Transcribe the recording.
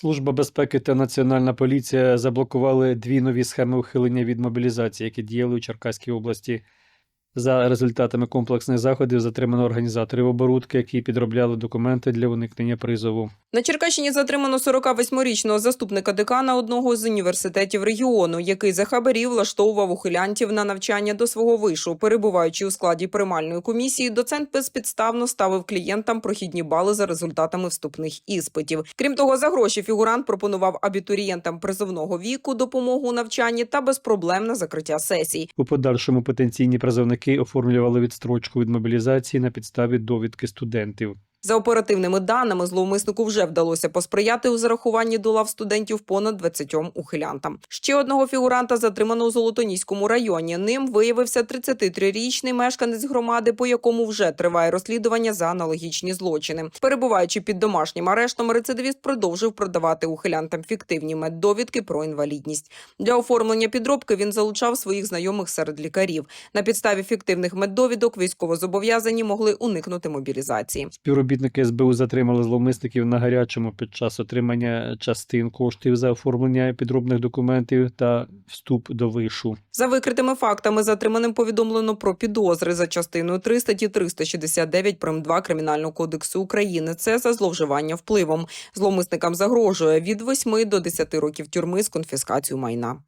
Служба безпеки та Національна поліція заблокували дві нові схеми ухилення від мобілізації, які діяли у Черкаській області. За результатами комплексних заходів затримано організаторів оборудки, які підробляли документи для уникнення призову. На Черкащині затримано 48-річного заступника декана одного з університетів регіону, який за хабарі влаштовував ухилянтів на навчання до свого вишу. Перебуваючи у складі приймальної комісії, доцент безпідставно ставив клієнтам прохідні бали за результатами вступних іспитів. Крім того, за гроші фігурант пропонував абітурієнтам призовного віку допомогу у навчанні та безпроблемне закриття сесій. У подальшому потенційні призовники оформлювали відстрочку від мобілізації на підставі довідки студентів. За оперативними даними, зловмиснику вже вдалося посприяти у зарахуванні до лав студентів понад 20 ухилянтам. Ще одного фігуранта затримано у Золотоніському районі. Ним виявився 33-річний мешканець громади, по якому вже триває розслідування за аналогічні злочини. Перебуваючи під домашнім арештом, рецидивіст продовжив продавати ухилянтам фіктивні меддовідки про інвалідність. Для оформлення підробки він залучав своїх знайомих серед лікарів. На підставі фіктивних меддовідок військовозобов'язані могли уникнути мобілізації. Співробітники СБУ затримали зловмисників на гарячому під час отримання частин коштів за оформлення підробних документів та вступ до вишу. За викритими фактами затриманим повідомлено про підозри за частиною 3 статті 369 прим. 2 Кримінального кодексу України. Це за зловживання впливом. Зловмисникам загрожує від 8 до 10 років тюрми з конфіскацією майна.